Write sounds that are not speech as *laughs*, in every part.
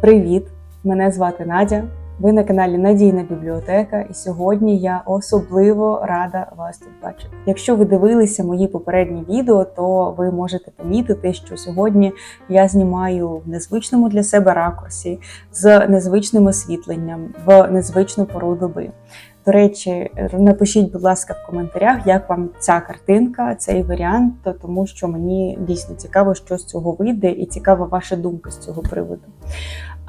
Привіт! Мене звати Надя. Ви на каналі Надійна бібліотека, і сьогодні я особливо рада вас тут бачити. Якщо ви дивилися мої попередні відео, то ви можете помітити, що сьогодні я знімаю в незвичному для себе ракурсі з незвичним освітленням в незвичну пору доби. До речі, напишіть, будь ласка, в коментарях, як вам ця картинка, цей варіант, тому що мені дійсно цікаво, що з цього вийде, і цікава ваша думка з цього приводу.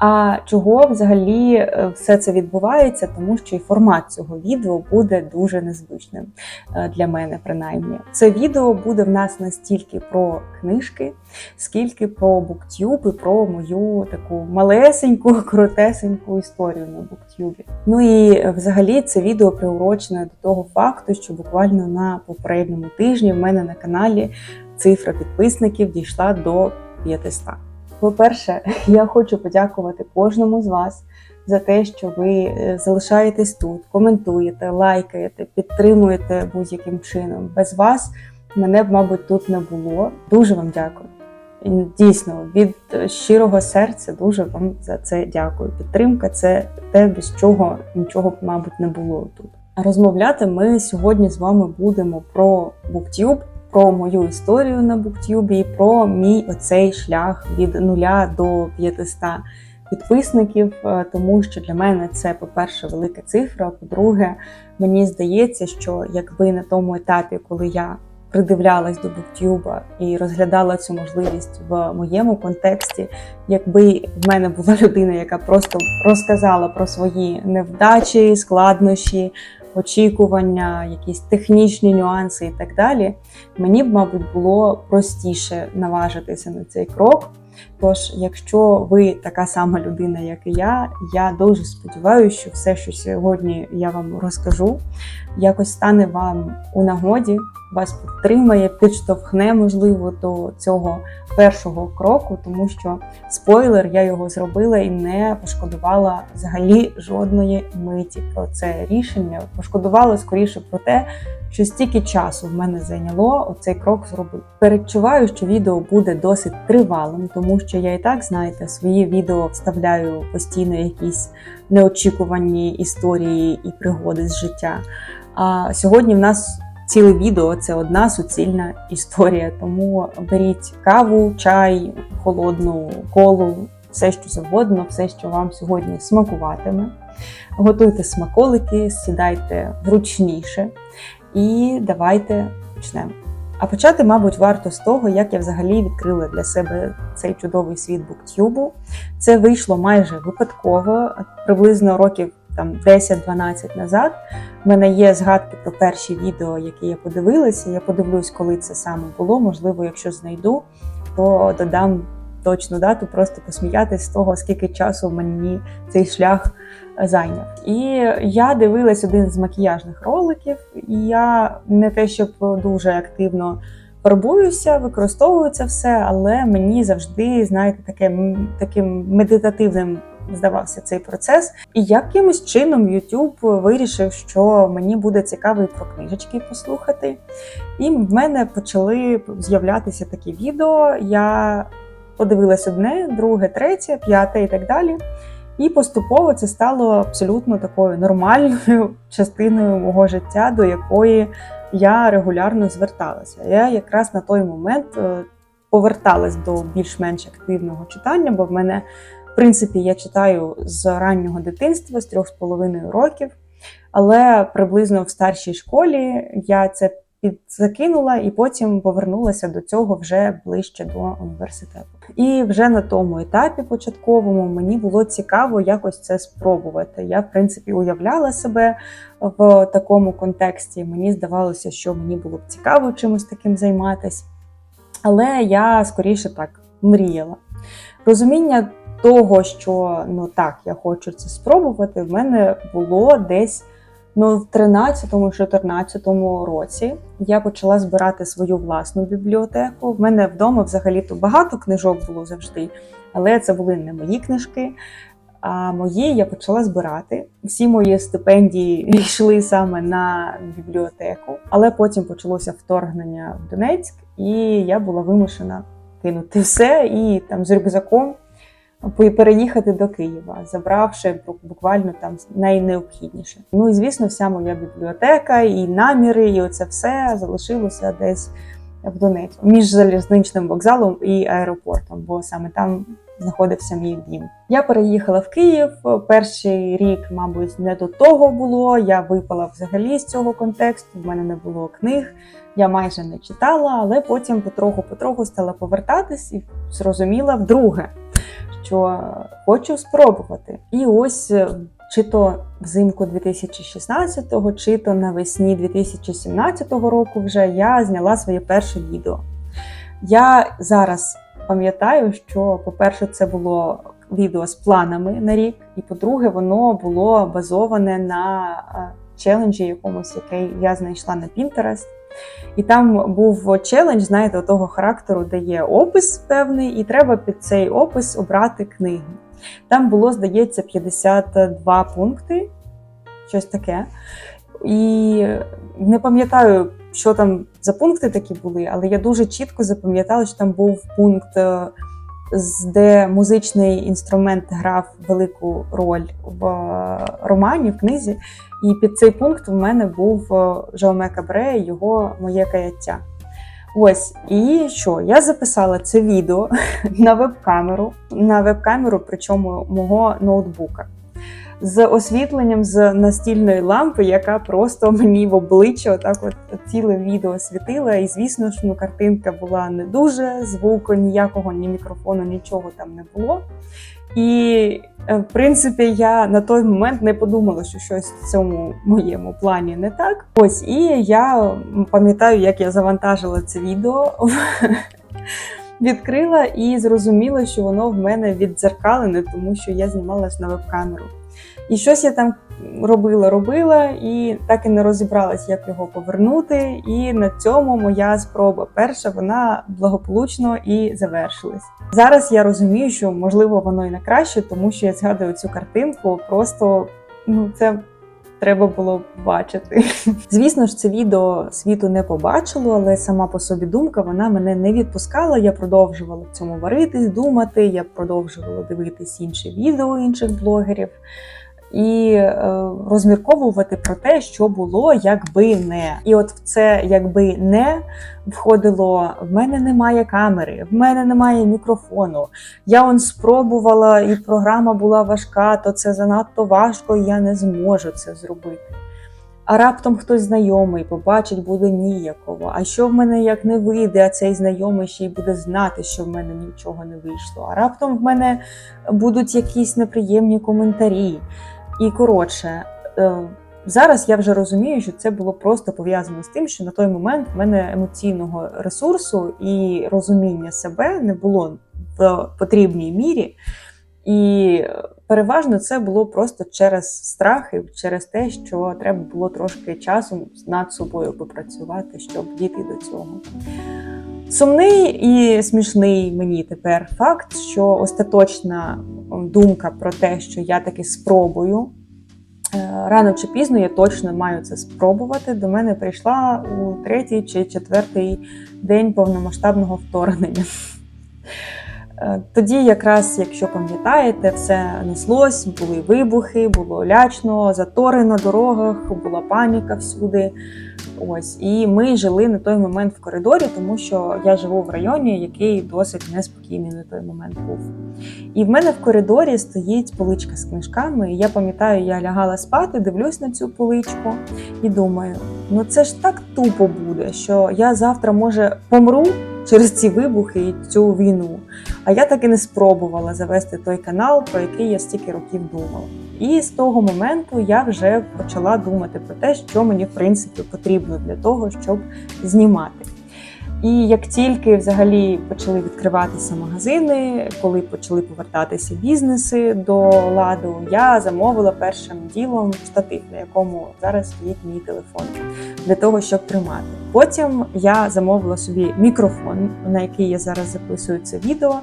А чого взагалі е, все це відбувається? Тому що і формат цього відео буде дуже незвичним е, для мене, принаймні. Це відео буде в нас настільки про книжки, скільки про буктюб і про мою таку малесеньку, *laughs* коротесеньку історію на буктюбі. Ну і е, взагалі це відео приурочене до того факту, що буквально на попередньому тижні в мене на каналі цифра підписників дійшла до 500. По-перше, *laughs* я хочу подякувати кожному з вас за те, що ви е, залишаєтесь тут, коментуєте, лайкаєте, підтримуєте будь-яким чином. Без вас мене б, мабуть, тут не було. Дуже вам дякую. Дійсно, від щирого серця дуже вам за це дякую. Підтримка це те, без чого нічого б, мабуть, не було тут. Розмовляти ми сьогодні з вами будемо про BookTube, про мою історію на Буктюбі і про мій оцей шлях від нуля до 500 підписників, е, тому що для мене це, по-перше, велика цифра. По-друге, мені здається, що якби на тому етапі, коли я придивлялась до Буктюба і розглядала цю можливість в моєму контексті, якби в мене була *laughs* людина, яка просто розказала про свої невдачі, складнощі очікування, якісь технічні нюанси і так далі, мені б, мабуть, було простіше наважитися на цей крок. Тож, якщо ви така сама людина, як і я, я дуже сподіваюся, що все, що сьогодні я вам розкажу, якось стане вам у нагоді, вас підтримає, підштовхне, можливо, до цього першого кроку, тому що спойлер, я його зробила і не пошкодувала взагалі жодної миті про це рішення. Пошкодувала скоріше про те, що стільки часу в мене зайняло цей крок зробити. Передчуваю, що відео буде досить тривалим, тому що я і так, знаєте, свої відео вставляю постійно якісь неочікувані історії і пригоди з життя. А сьогодні в нас ціле відео це одна суцільна історія. Тому беріть каву, чай, холодну колу, все, що завгодно, все, що вам сьогодні смакуватиме. Готуйте смаколики, сідайте зручніше і давайте почнемо. А почати, мабуть, варто з того, як я взагалі відкрила для себе цей чудовий світ буктюбу. Це вийшло майже випадково, приблизно років там 10-12 назад. У мене є згадки про перші відео, які я подивилася. Я подивлюсь, коли це саме було. Можливо, якщо знайду, то додам точну дату, просто посміятись з того, скільки часу мені цей шлях зайняв. І я дивилась один з макіяжних роликів, і я не те, щоб дуже активно. Фарбуюся, використовую це все, але мені завжди, знаєте, таке таким медитативним здавався цей процес. І якимось чином YouTube вирішив, що мені буде цікаво і про книжечки послухати. І в мене почали з'являтися такі відео. Я подивилась одне, друге, третє, п'яте і так далі. І поступово це стало абсолютно такою нормальною *laughs* частиною мого життя, до якої я регулярно зверталася. Я якраз на той момент е, поверталась до більш-менш активного читання, бо в мене в принципі, я читаю з раннього дитинства, з трьох з половиною років, але приблизно в старшій школі я це підзакинула і потім повернулася до цього вже ближче до університету. І вже на тому етапі початковому мені було цікаво якось це спробувати. Я, в принципі, уявляла себе в такому контексті. Мені здавалося, що мені було б цікаво чимось таким займатися. Але я скоріше так мріяла. Розуміння того, що ну так, я хочу це спробувати, в мене було десь ну, в 13-14 році. Я почала збирати свою власну бібліотеку. В мене вдома взагалі-то багато книжок було завжди, але це були не мої книжки. А мої я почала збирати. Всі мої стипендії *laughs* йшли саме на бібліотеку, але потім почалося вторгнення в Донецьк, і я була вимушена кинути все і там з рюкзаком переїхати до Києва, забравши буквально там найнеобхідніше. Ну і звісно, вся моя бібліотека, і наміри, і оце все залишилося десь в Донецьку між залізничним вокзалом і аеропортом, бо саме там знаходився мій дім. Я переїхала в Київ. Перший рік, мабуть, не до того було. Я випала взагалі з цього контексту. В мене не було книг, я майже не читала, але потім потроху-потроху стала повертатись і зрозуміла вдруге, що хочу спробувати. І ось е, чи то взимку 2016-го, чи то навесні 2017 року вже я зняла своє перше відео. Я зараз пам'ятаю, що, по-перше, це було відео з планами на рік, і по-друге, воно було базоване на е, челенджі якомусь, який я знайшла на Pinterest. І там був челендж, знаєте, того характеру, де є опис певний, і треба під цей опис обрати книгу. Там було, здається, 52 пункти, щось таке. І не пам'ятаю, що там за пункти такі були, але я дуже чітко запам'ятала, що там був пункт, е, де музичний інструмент грав велику роль в е, романі, в книзі. І під цей пункт в мене був Жоме Жауме Кабре, його моє каяття. Ось, і що? Я записала це відео *laughs* на веб-камеру, на веб-камеру, причому мого ноутбука. З освітленням з настільної лампи, яка просто мені в обличчя отак от ціле відео світила. І звісно ж, ну, картинка була не дуже, звуку ніякого, ні мікрофону, нічого там не було. І, е, в принципі, я на той момент не подумала, що щось в цьому моєму плані не так. Ось, і я пам'ятаю, як я завантажила це відео. *laughs* Відкрила і зрозуміла, що воно в мене віддзеркалене, тому що я знімалась на веб-камеру. І щось я там робила, робила, і так і не розібралась, як його повернути. І на цьому моя спроба перша вона благополучно і завершилась. Зараз я розумію, що можливо воно і на краще, тому що я згадую цю картинку. Просто ну це треба було бачити. *laughs* Звісно ж, це відео світу не побачило, але сама по собі думка вона мене не відпускала. Я продовжувала в цьому варитись, думати. Я продовжувала дивитись інші відео інших блогерів і е, розмірковувати про те, що було, якби не. І от в це якби не входило: в мене немає камери, в мене немає мікрофону. Я он спробувала, і програма була важка, то це занадто важко, і я не зможу це зробити. А раптом хтось знайомий побачить, буде ніяково. А що в мене як не вийде, а цей знайомий ще й буде знати, що в мене нічого не вийшло. А раптом в мене будуть якісь неприємні коментарі. І коротше, е, зараз я вже розумію, що це було просто пов'язано з тим, що на той момент в мене емоційного ресурсу і розуміння себе не було в потрібній мірі. І переважно це було просто через страх і через те, що треба було трошки часу над собою попрацювати, щоб дійти до цього. Сумний і смішний мені тепер факт, що остаточна думка про те, що я таки спробую. е, Рано чи пізно я точно маю це спробувати. До мене прийшла у третій чи четвертий день повномасштабного вторгнення. Е, Тоді, якраз, якщо пам'ятаєте, все неслось, були вибухи, було лячно, затори на дорогах, була паніка всюди. Ось і ми жили на той момент в коридорі, тому що я живу в районі, який досить неспокійний на той момент був. І в мене в коридорі стоїть поличка з книжками. І я пам'ятаю, я лягала спати, дивлюсь на цю поличку і думаю: ну це ж так тупо буде, що я завтра може помру через ці вибухи і цю війну. А я так і не спробувала завести той канал, про який я стільки років думала. І з того моменту я вже почала думати про те, що мені в принципі потрібно для того, щоб знімати. І як тільки взагалі почали відкриватися магазини, коли почали повертатися бізнеси до ладу, я замовила першим ділом штатив, на якому зараз стоїть мій телефон, для того, щоб тримати. Потім я замовила собі мікрофон, на який я зараз записую це відео,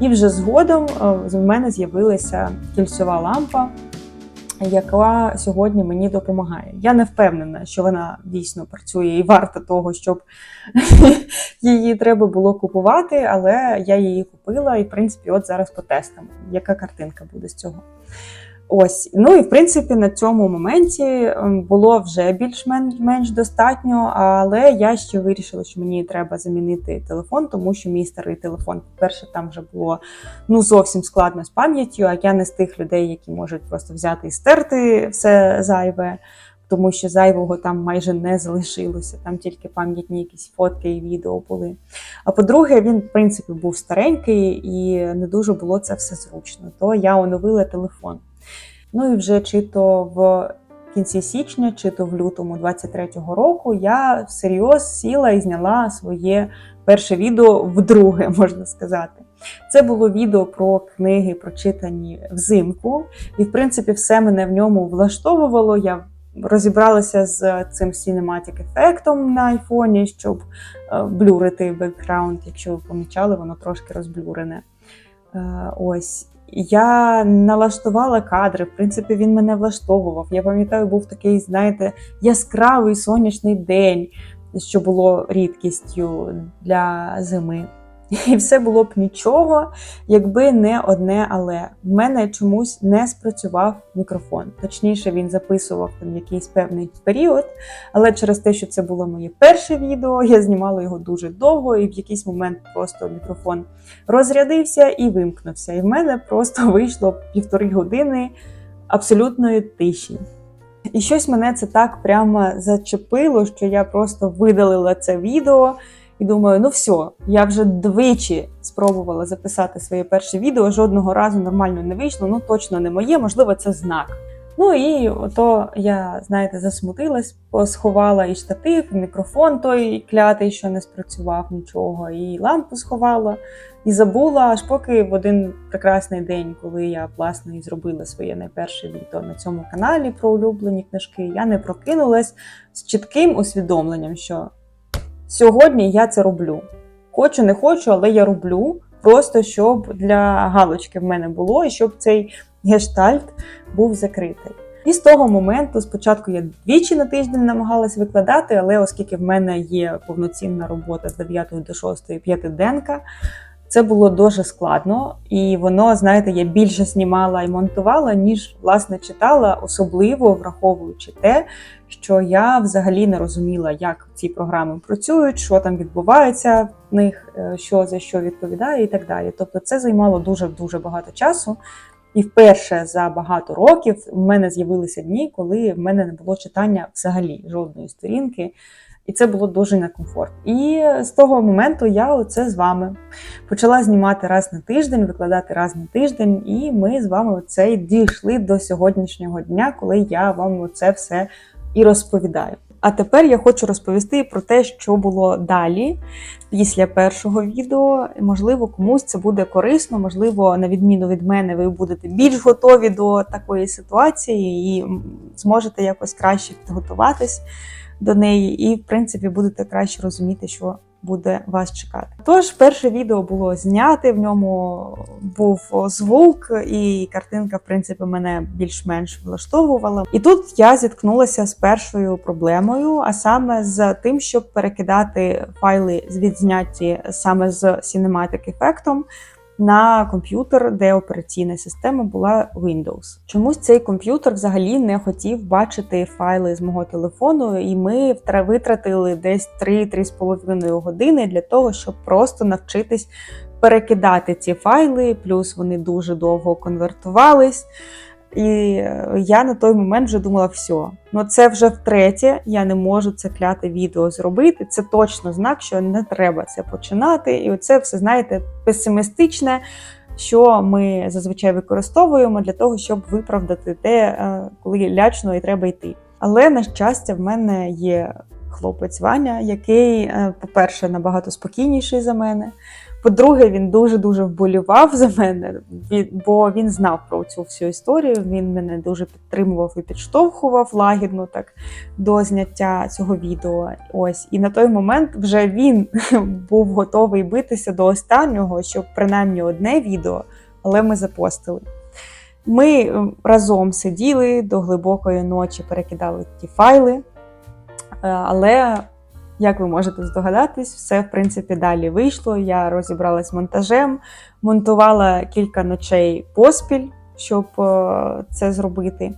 і вже згодом е, в мене з'явилася кільцева лампа. Яка сьогодні мені допомагає. Я не впевнена, що вона дійсно працює і варта того, щоб *laughs* її треба було купувати, але я її купила, і в принципі, от зараз потестимо, яка картинка буде з цього. Ось, ну і в принципі на цьому моменті ем, було вже більш-менш достатньо, але я ще вирішила, що мені треба замінити телефон, тому що мій старий телефон, по-перше, там вже було ну зовсім складно з пам'яттю, а я не з тих людей, які можуть просто взяти і стерти все зайве, тому що зайвого там майже не залишилося. Там тільки пам'ятні якісь фотки і відео були. А по-друге, він, в принципі, був старенький і не дуже було це все зручно. То я оновила телефон. Ну і вже чи то в кінці січня, чи то в лютому 23-го року я всерйоз сіла і зняла своє перше відео вдруге, *laughs* можна сказати. Це було відео про книги, прочитані взимку, і, в принципі, все мене в ньому влаштовувало. Я розібралася з цим cinematic ефектом на айфоні, щоб е, блюрити бекграунд. Якщо ви помічали, воно трошки розблюрене. Е, Ось. Я налаштувала кадри, в принципі, він мене влаштовував. Я пам'ятаю, був такий, знаєте, яскравий сонячний день, що було рідкістю для зими. *laughs* І все було б нічого, якби не одне але. В мене чомусь не спрацював мікрофон. Точніше, він записував там якийсь певний період, але через те, що це було моє перше відео, я знімала його дуже довго, і в якийсь момент просто мікрофон розрядився і вимкнувся. І в мене просто *laughs* вийшло півтори години абсолютної тиші. І щось мене це так прямо зачепило, що я просто видалила це відео. І думаю, ну все, я вже двічі спробувала записати своє перше відео, жодного разу нормально не вийшло, ну точно не моє, можливо, це знак. Ну і ото я, знаєте, засмутилась, посховала і штатив, і мікрофон той клятий, що не спрацював нічого, і лампу сховала, і забула, аж поки в один прекрасний день, коли я власне і зробила своє найперше відео на цьому каналі про улюблені книжки, я не прокинулась з чітким усвідомленням, що сьогодні я це роблю. Хочу, не хочу, але я роблю. Просто щоб для галочки в мене було, і щоб цей гештальт був закритий. І з того моменту, спочатку я двічі на тиждень намагалась викладати, але оскільки в мене є повноцінна робота з 9 до 6 п'ятиденка, це було дуже складно, і воно, знаєте, я більше знімала і монтувала, ніж власне читала, особливо враховуючи те, що я взагалі не розуміла, як ці програми працюють, що там відбувається в них, е, що за що відповідає, і так далі. Тобто, це займало дуже дуже багато часу. І вперше за багато років в мене з'явилися дні, коли в мене не було читання взагалі жодної сторінки. І це було дуже некомфортно. І з того моменту я оце з вами почала знімати раз на тиждень, викладати раз на тиждень, і ми з вами оце дійшли до сьогоднішнього дня, коли я вам оце все і розповідаю. А тепер я хочу розповісти про те, що було далі після першого відео. Можливо, комусь це буде корисно, можливо, на відміну від мене, ви будете більш готові до такої ситуації і зможете якось краще підготуватись до неї, і, в принципі, будете краще розуміти, що буде вас чекати. Тож, перше відео було зняте, в ньому був звук, і картинка, в принципі, мене більш-менш влаштовувала. І тут я зіткнулася з першою проблемою, а саме з тим, щоб перекидати файли з відзняті саме з Cinematic ефектом на комп'ютер, де операційна система була Windows. Чомусь цей комп'ютер взагалі не хотів бачити файли з мого телефону, і ми витратили десь 3-3,5 години для того, щоб просто навчитись перекидати ці файли, плюс вони дуже довго конвертувались. І я на той момент вже думала, все, ну це вже втретє, я не можу це кляте відео зробити. Це точно знак, що не треба це починати. І оце все, знаєте, песимістичне, що ми зазвичай використовуємо для того, щоб виправдати те, е, коли лячно і треба йти. Але на щастя, в мене є хлопець Ваня, який, е, по-перше, набагато спокійніший за мене. По-друге, він дуже-дуже вболівав за мене, бо він знав про цю всю історію. Він мене дуже підтримував і підштовхував лагідно так до зняття цього відео. Ось і на той момент вже він *laughs* був готовий битися до останнього, щоб принаймні одне відео, але ми запостили. Ми разом сиділи до глибокої ночі, перекидали ті файли. Е, Але, як ви можете здогадатись, все в принципі далі вийшло. Я розібралась з монтажем, монтувала кілька ночей поспіль, щоб е, це зробити.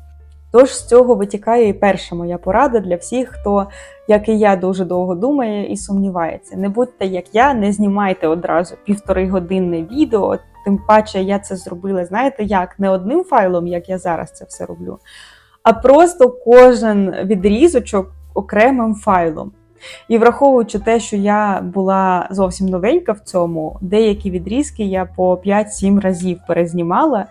Тож з цього витікає і перша моя порада для всіх, хто, як і я, дуже довго думає і сумнівається. Не будьте як я, не знімайте одразу півтори годинне відео. Тим паче я це зробила, знаєте, як не одним файлом, як я зараз це все роблю, а просто кожен відрізочок окремим файлом. І враховуючи те, що я була зовсім новенька в цьому, деякі відрізки я по 5-7 разів перезнімала.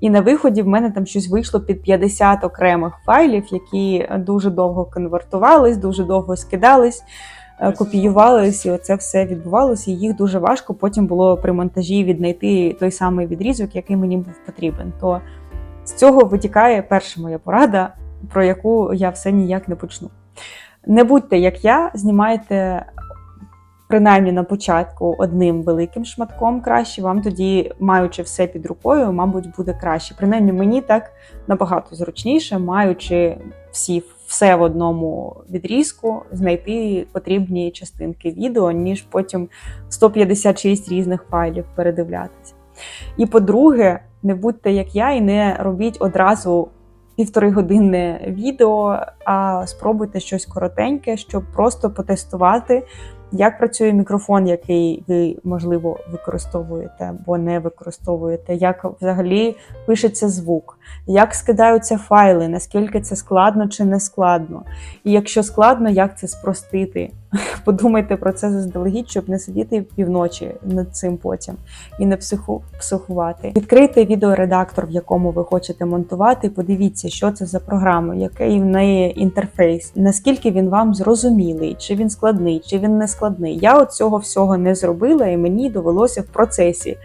І на виході в мене там щось вийшло під 50 окремих файлів, які дуже довго конвертувались, дуже довго скидались, е, копіювались, і оце все відбувалося. І їх дуже важко потім було при монтажі віднайти той самий відрізок, який мені був потрібен. То з цього витікає перша моя порада, про яку я все ніяк не почну. Не будьте як я, знімайте принаймні на початку одним великим шматком краще. Вам тоді, маючи все під рукою, мабуть, буде краще. Принаймні, мені так набагато зручніше, маючи всі все в одному відрізку, знайти потрібні частинки відео, ніж потім 156 різних файлів передивлятися. І по-друге, не будьте як я, і не робіть одразу півтори годинне відео, а спробуйте щось коротеньке, щоб просто потестувати, як працює мікрофон, який ви, можливо, використовуєте або не використовуєте, як взагалі пишеться звук, як скидаються файли, наскільки це складно чи не складно. І якщо складно, як це спростити. *laughs* Подумайте про це заздалегідь, щоб не сидіти півночі над цим потім і не психу, психувати. Відкрийте відеоредактор, в якому ви хочете монтувати. Подивіться, що це за програма, який в неї інтерфейс, наскільки він вам зрозумілий, чи він складний, чи він не складний. Я от цього всього не зробила, і мені довелося в процесі.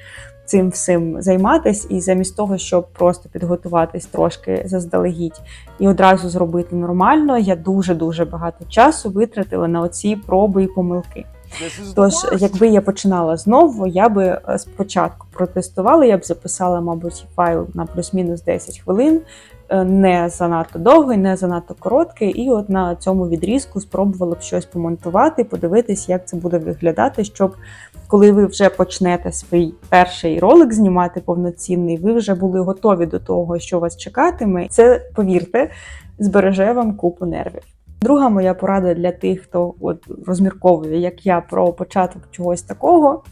Цим всім займатися, і замість того, щоб просто підготуватись трошки заздалегідь і одразу зробити нормально, я дуже дуже багато часу витратила на оці проби і помилки. Тож, якби я починала знову, я би е, спочатку протестувала, я б записала, мабуть, файл на плюс-мінус 10 хвилин, не занадто довгий, не занадто короткий, і от на цьому відрізку спробувала б щось помонтувати, подивитись, як це буде виглядати, щоб коли ви вже почнете свій перший ролик знімати повноцінний, ви вже були готові до того, що вас чекатиме. Це, повірте, збереже вам купу нервів. Друга моя порада для тих, хто от розмірковує, як я про початок чогось такого,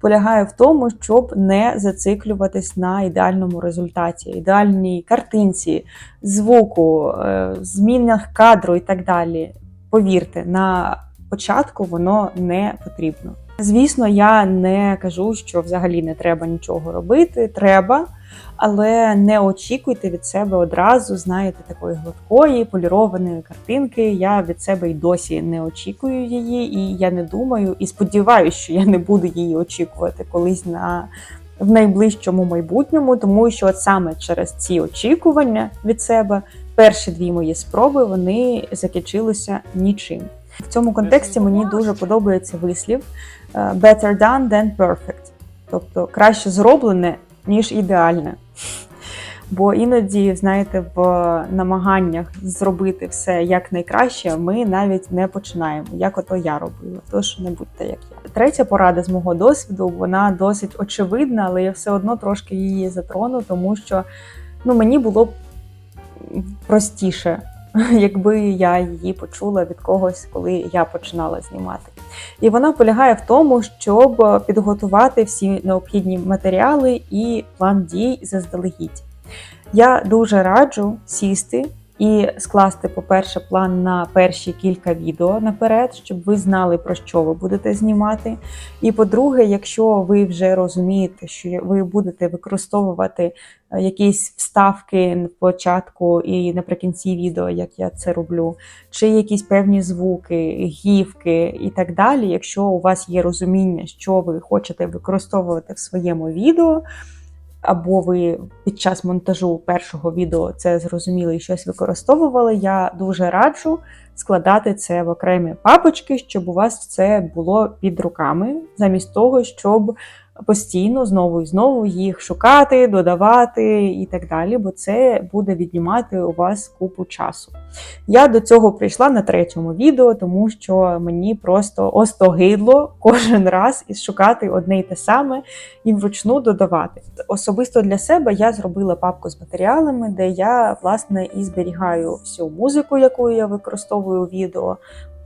полягає в тому, щоб не зациклюватись на ідеальному результаті, ідеальній картинці, звуку, е, змінах кадру і так далі. Повірте, на початку воно не потрібно. Звісно, я не кажу, що взагалі не треба нічого робити. Треба, але не очікуйте від себе одразу, знаєте, такої гладкої, полірованої картинки. Я від себе й досі не очікую її, і я не думаю і сподіваюся, що я не буду її очікувати колись на. В найближчому майбутньому, тому що от саме через ці очікування від себе перші дві мої спроби вони закінчилися нічим. В цьому контексті мені дуже подобається вислів better done than perfect. Тобто краще зроблене, ніж ідеальне. Бо іноді, знаєте, в намаганнях зробити все як найкраще, ми навіть не починаємо, як ото я робила. Тож не будьте як я. Третя порада з мого досвіду, вона досить очевидна, але я все одно трошки її затрону, тому що ну, мені було б простіше *laughs* якби я її почула від когось, коли я починала знімати. І вона полягає в тому, щоб підготувати всі необхідні матеріали і план дій заздалегідь. Я дуже раджу сісти і скласти, по-перше, план на перші кілька відео наперед, щоб ви знали, про що ви будете знімати. І по-друге, якщо ви вже розумієте, що ви будете використовувати е, якісь вставки на початку і наприкінці відео, як я це роблю, чи якісь певні звуки, гівки і так далі. Якщо у вас є розуміння, що ви хочете використовувати в своєму відео або ви під час монтажу першого відео це зрозуміли і щось використовували, я дуже раджу складати це в окремі папочки, щоб у вас це було під руками, замість того, щоб постійно знову і знову їх шукати, додавати і так далі, бо це буде віднімати у вас купу часу. Я до цього прийшла на третьому відео, тому що мені просто остогидло кожен раз і шукати одне й те саме і вручну додавати. Особисто для себе я зробила папку з матеріалами, де я власне і зберігаю всю музику, яку я використовую у відео.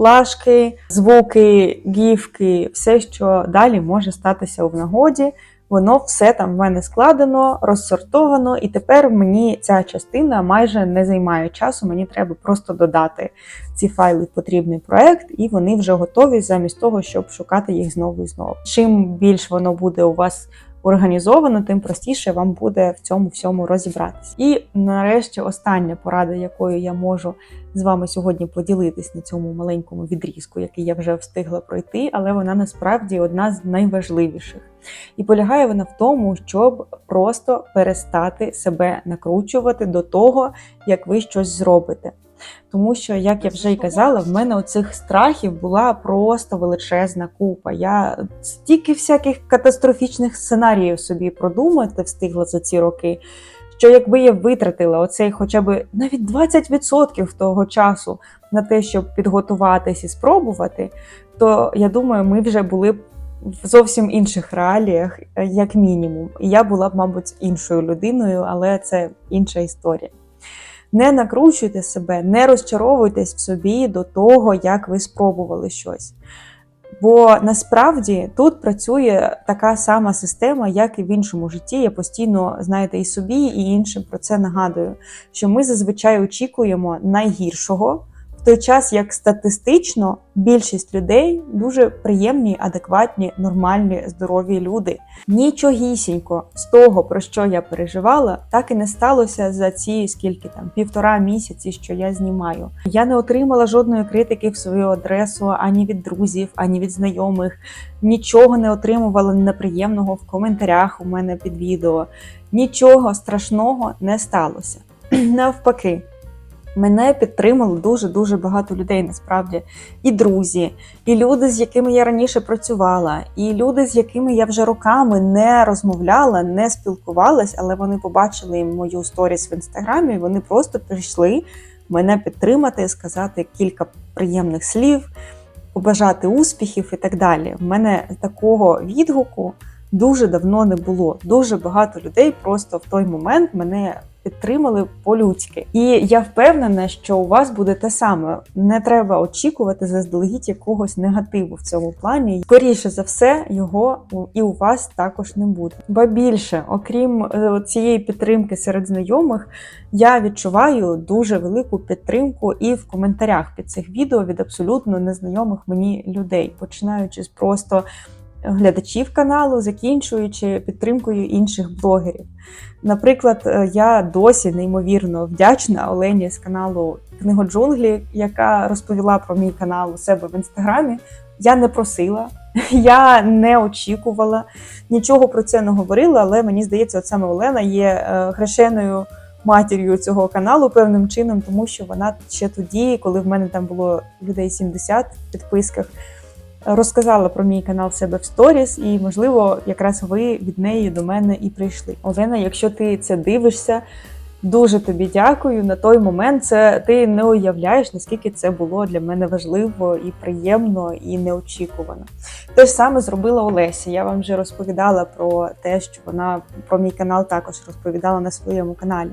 Плашки, звуки, гіфки, все, що далі може статися в нагоді, воно все там в мене складено, розсортовано, і тепер мені ця частина майже не займає часу. Мені треба просто додати ці файли в потрібний проект, і вони вже готові замість того, щоб шукати їх знову і знову. Чим більш воно буде у вас організовано, тим простіше вам буде в цьому всьому розібратися. І нарешті остання порада, якою я можу з вами сьогодні поділитись на цьому маленькому відрізку, який я вже встигла пройти, але вона насправді одна з найважливіших. І полягає вона в тому, щоб просто перестати себе накручувати до того, як ви щось зробите. Тому що, як я вже й казала, в мене оцих страхів була просто величезна купа. Я стільки всяких катастрофічних сценаріїв собі продумати встигла за ці роки. Що якби я витратила оцей хоча б навіть 20% того часу на те, щоб підготуватись і спробувати, то я думаю, ми вже були б в зовсім інших реаліях, як мінімум. І я була б, мабуть, іншою людиною, але це інша історія. Не накручуйте себе, не розчаровуйтесь в собі до того, як ви спробували щось. Бо насправді тут працює така сама система, як і в іншому житті. Я постійно, знаєте, і собі, і іншим про це нагадую, що ми зазвичай очікуємо найгіршого, той час як статистично більшість людей дуже приємні, адекватні, нормальні, здорові люди. Нічогісінько з того, про що я переживала, так і не сталося за ці скільки там півтора місяці, що я знімаю. Я не отримала жодної критики в свою адресу ані від друзів, ані від знайомих. Нічого не отримувала неприємного в коментарях у мене під відео. Нічого страшного не сталося. *clears throat* Навпаки. Мене підтримало дуже-дуже багато людей насправді. І друзі, і люди, з якими я раніше працювала, і люди, з якими я вже роками не розмовляла, не спілкувалась, але вони побачили мою сторіс в інстаграмі. Вони просто прийшли мене підтримати, сказати кілька приємних слів, побажати успіхів і так далі. У мене такого відгуку дуже давно не було. Дуже багато людей просто в той момент мене підтримали по-людськи. І я впевнена, що у вас буде те саме. Не треба очікувати заздалегідь якогось негативу в цьому плані. Скоріше за все, його і у вас також не буде. Ба більше, окрім е, цієї підтримки серед знайомих, я відчуваю дуже велику підтримку і в коментарях під цих відео від абсолютно незнайомих мені людей, починаючи з просто глядачів каналу, закінчуючи підтримкою інших блогерів. Наприклад, е, я досі неймовірно вдячна Олені з каналу Книгоджунглі, яка розповіла про мій канал у себе в інстаграмі. Я не просила, *laughs* я не очікувала, нічого про це не говорила, але мені здається, от саме Олена є е, хрещеною матір'ю цього каналу певним чином, тому що вона ще тоді, коли в мене там було людей 70 в підписках розказала про мій канал себе в сторіс, і, можливо, якраз ви від неї до мене і прийшли. Олена, якщо ти це дивишся, дуже тобі дякую. На той момент це ти не уявляєш, наскільки це було для мене важливо і приємно, і неочікувано. Те ж саме зробила Олеся. Я вам вже розповідала про те, що вона про мій канал також розповідала на своєму каналі.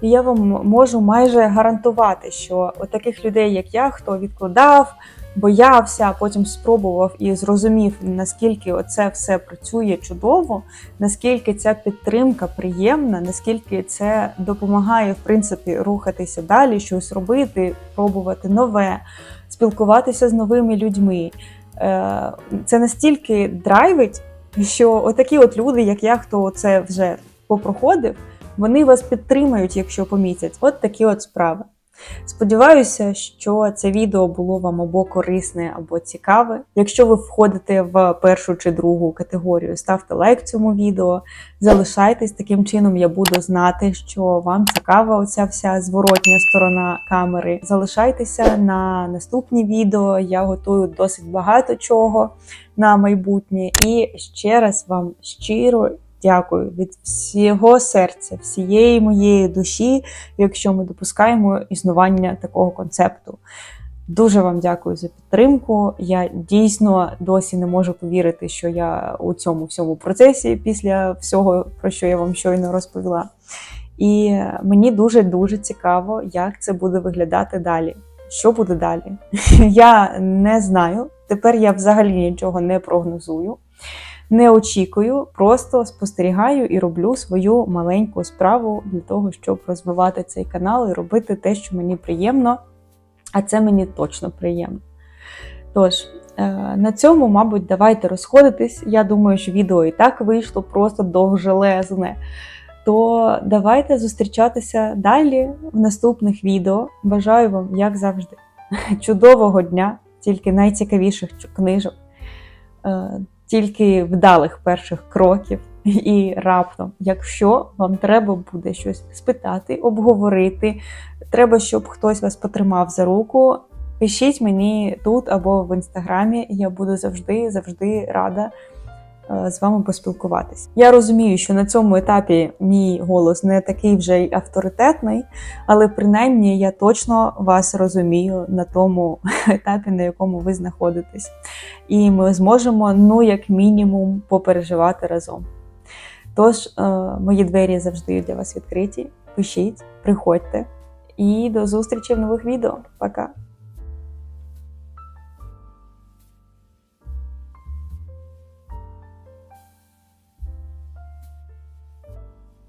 І я вам можу майже гарантувати, що от таких людей, як я, хто відкладав боявся, а потім спробував і зрозумів, наскільки оце все працює чудово, наскільки ця підтримка приємна, наскільки це допомагає в принципі рухатися далі, щось робити, пробувати нове, спілкуватися з новими людьми. Е, це настільки драйвить, що отакі от люди, як я, хто це вже попроходив, вони вас підтримають, якщо помітять. От такі от справи. Сподіваюся, що це відео було вам або корисне, або цікаве. Якщо ви входите в першу чи другу категорію, ставте лайк цьому відео, залишайтесь таким чином, я буду знати, що вам цікава оця вся зворотня сторона камери. Залишайтеся на наступні відео. Я готую досить багато чого на майбутнє. І ще раз вам щиро дякую від всього серця, всієї моєї душі, якщо ми допускаємо існування такого концепту. Дуже вам дякую за підтримку. Я дійсно досі не можу повірити, що я у цьому всьому процесі після всього, про що я вам щойно розповіла. І мені дуже дуже цікаво, як це буде виглядати далі. Що буде далі? *laughs* Я не знаю. Тепер я взагалі нічого не прогнозую, не очікую, просто спостерігаю і роблю свою маленьку справу для того, щоб розвивати цей канал і робити те, що мені приємно, а це мені точно приємно. Тож, е, на цьому, мабуть, давайте розходитись. Я думаю, що відео і так вийшло просто довжелезне. То давайте зустрічатися далі в наступних відео. Бажаю вам, як завжди, *laughs* чудового дня, тільки найцікавіших книжок, тільки вдалих перших кроків. І раптом, якщо вам треба буде щось спитати, обговорити, треба, щоб хтось вас потримав за руку. Пишіть мені тут або в інстаграмі. Я буду завжди, завжди рада е, з вами поспілкуватись. Я розумію, що на цьому етапі мій голос не такий вже й авторитетний, але принаймні я точно вас розумію на тому *laughs* етапі, на якому ви знаходитесь. І ми зможемо, ну, як мінімум, попереживати разом. Тож, е, мої двері завжди для вас відкриті. Пишіть, приходьте і до зустрічі в нових відео. Пока!